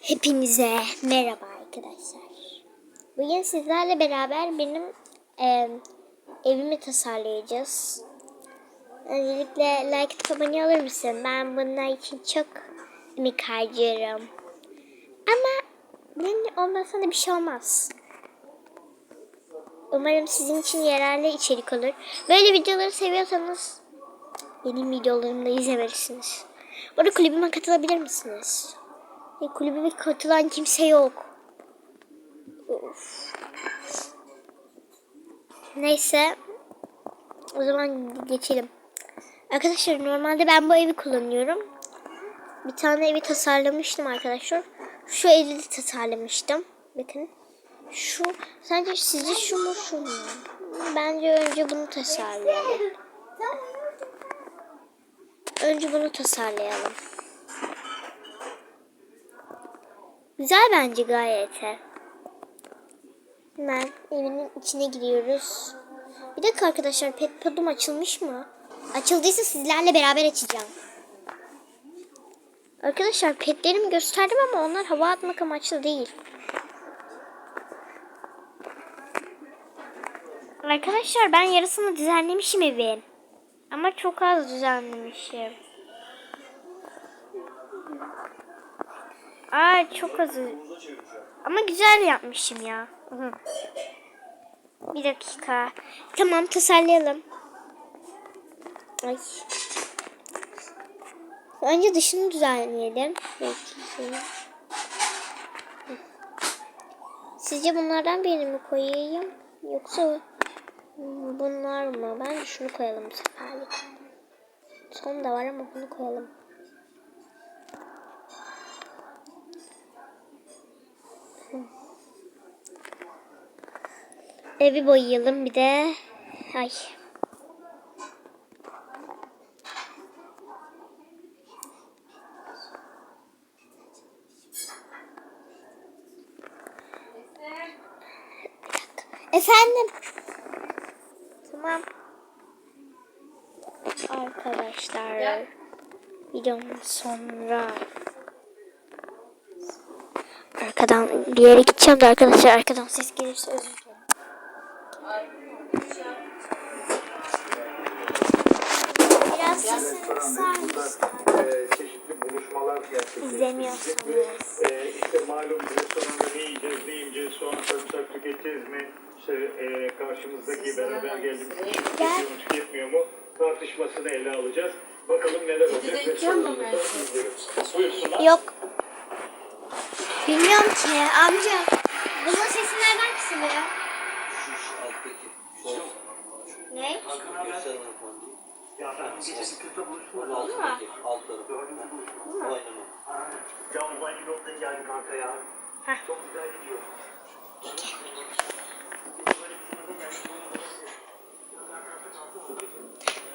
Hepinize merhaba arkadaşlar. Bugün sizlerle beraber benim e, evimi tasarlayacağız. Öncelikle like atıp abone olur musun? Ben bunlar için çok emek harcıyorum. Ama benim ondan sonra bir şey olmaz. Umarım sizin için yararlı içerik olur. Böyle videoları seviyorsanız benim videolarımı da izlemelisiniz. Orada kulübüme katılabilir misiniz? E, kulübüme katılan kimse yok. Of. Neyse. O zaman geçelim. Arkadaşlar normalde ben bu evi kullanıyorum. Bir tane evi tasarlamıştım arkadaşlar. Şu evi de tasarlamıştım. Bakın. Şu sence sizce şu mu şu mu? Bence önce bunu tasarlayalım. Önce bunu tasarlayalım. Güzel bence gayet. Hemen evinin içine giriyoruz. Bir dakika arkadaşlar pet podum açılmış mı? Açıldıysa sizlerle beraber açacağım. Arkadaşlar petlerimi gösterdim ama onlar hava atmak amaçlı değil. Arkadaşlar ben yarısını düzenlemişim evin. Ama çok az düzenlemişim. Aa çok az. Ama güzel yapmışım ya. Bir dakika. Tamam tasarlayalım. Ay. Önce dışını düzenleyelim. Sizce bunlardan birini mi koyayım? Yoksa bunlar mı? Ben şunu koyalım bu seferlik. Son da var ama bunu koyalım. Evi boyayalım bir de. Ay. Efendim. Tamam. Arkadaşlar. Videonun sonra arkadan bir yere gideceğim de arkadaşlar arkadan ses gelirse özür dilerim. Biraz sesini işte malum restoranda ne yiyeceğiz, ne yiyeceğiz, soğan sarımsak tüketeceğiz mi? İşte e, karşımızdaki beraber geldiğimiz kişi tüketiyor mu, tüketmiyor mu? Tartışmasını ele alacağız. Bakalım neler olacak. Buyursunlar. Yok. Bilmiyorum ki amca. Bunun sesi nereden kısılıyor? Ne? Ya ben gecesi kötü buluşma. Alt tarafı. Aynen o. Ya ben Yunan'dan geldi kanka ya. Heh. Çok güzel gidiyor.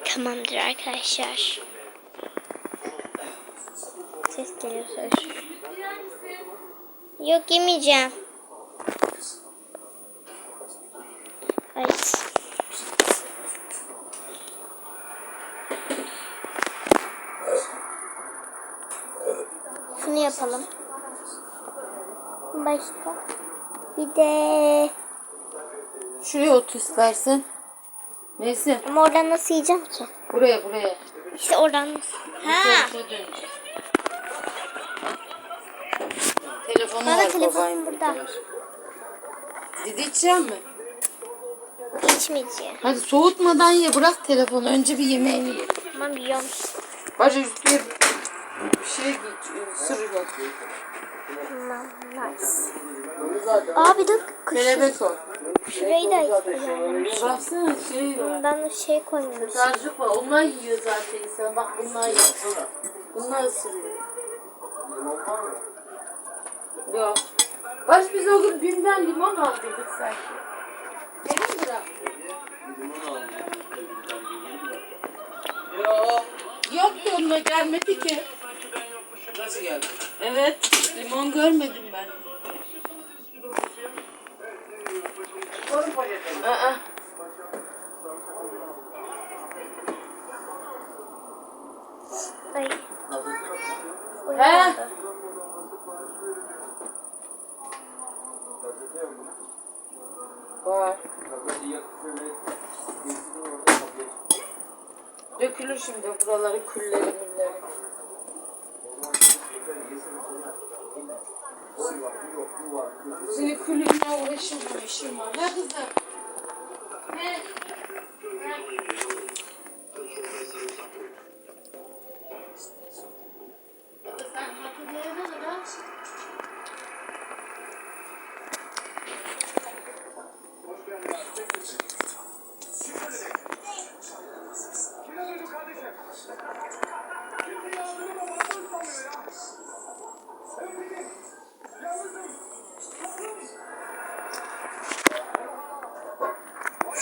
Tamamdır arkadaşlar. Ses geliyor. Yok yemeyeceğim. Ay. Şunu yapalım. Başka. Bir de Şuraya otur istersen. Neyse. ama oradan nasıl yiyeceğim ki? Buraya buraya. İşte oradan nasıl? Ha. Şuraya döneceğim. Telefonu Bana var telefonum babanın. burada. Dedi içeceğim mi? İçmeyeceğim. Hadi soğutmadan ye bırak telefonu. Önce bir yemeğini ye. Tamam yiyorum. Bacı üstüne bir şey sürüyor. Tamam. Nice. Bir dakika. Kelebek o. Şurayı da ayarlamış. Baksana şey var. Bundan da şey koymuş. Sarcık var. Onlar yiyor zaten insan. Bak bunlar yiyor. Bunlar ısırıyor. Yok. Baş biz o gün BİM'den limon aldıydık sanki. Mi bırak? Yok. Yok ki onunla gelmedi ki. Nasıl geldi? Evet. Limon görmedim ben. Aa. Ay. He. Var. Dökülür şimdi buraları külleri mülleri. Var, bu yok, bu işim var. Ne kızım?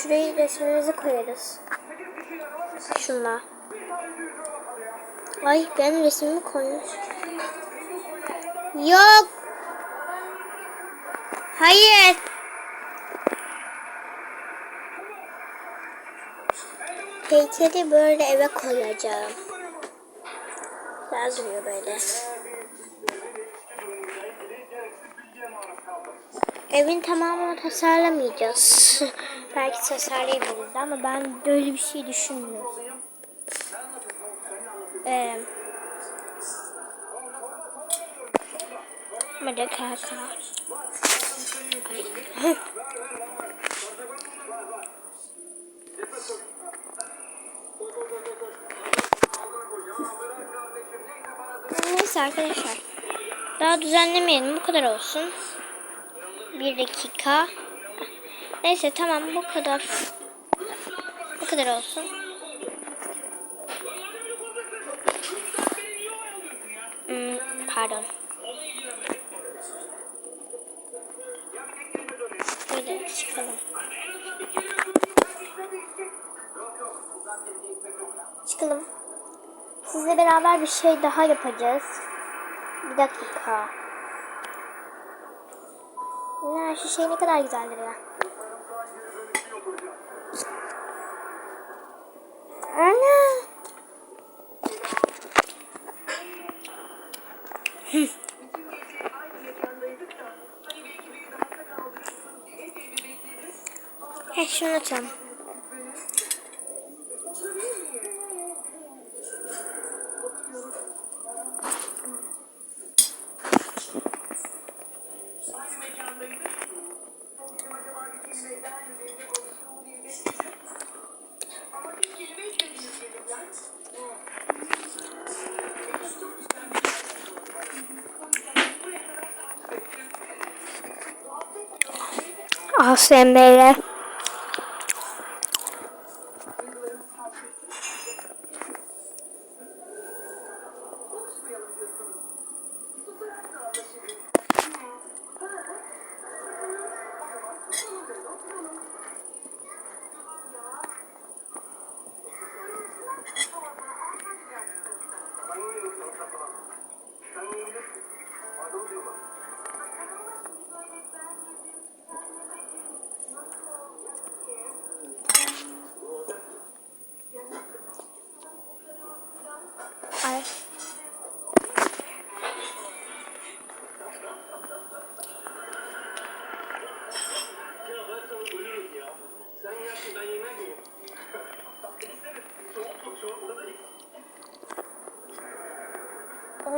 Şuraya resmimizi koyarız. Şunla. Ay ben resmimi koymuş. Yok. Hayır. Heykeli böyle eve koyacağım. Duruyor böyle. Evin tamamını tasarlamayacağız. Belki tasarlayabiliriz ama ben böyle bir şey düşünmüyorum. Ee, Hadi kaka. Neyse arkadaşlar. Daha düzenlemeyelim. Bu kadar olsun. Bir dakika. Neyse tamam bu kadar. Bu kadar olsun. Hmm, pardon. Böyle çıkalım. Çıkalım. Sizle beraber bir şey daha yapacağız. Bir dakika. Ya şu şey ne kadar güzeldir ya. Ana. Hı. He şunu açalım. ASMR.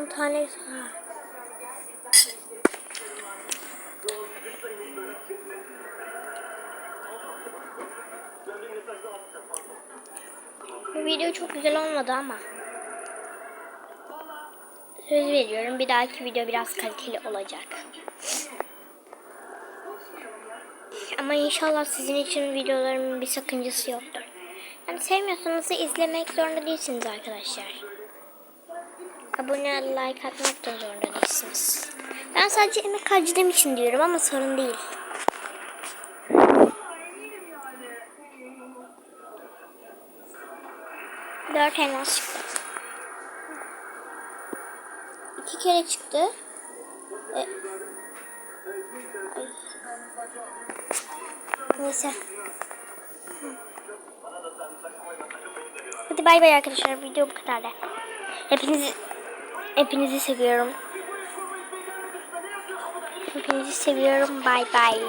tane Bu video çok güzel olmadı ama söz veriyorum bir dahaki video biraz kaliteli olacak. Ama inşallah sizin için videolarımın bir sakıncası yoktur. Yani sevmiyorsanız izlemek zorunda değilsiniz arkadaşlar. Abone, like atmak da zorunda değilsiniz. Ben sadece emek harcadığım için diyorum ama sorun değil. Dört elmas çıktı. İki kere çıktı. E, ay. Neyse. Hadi bay bay arkadaşlar. Video bu kadar da. Hepinizi hepinizi seviyorum. Hepinizi seviyorum. Bay bay.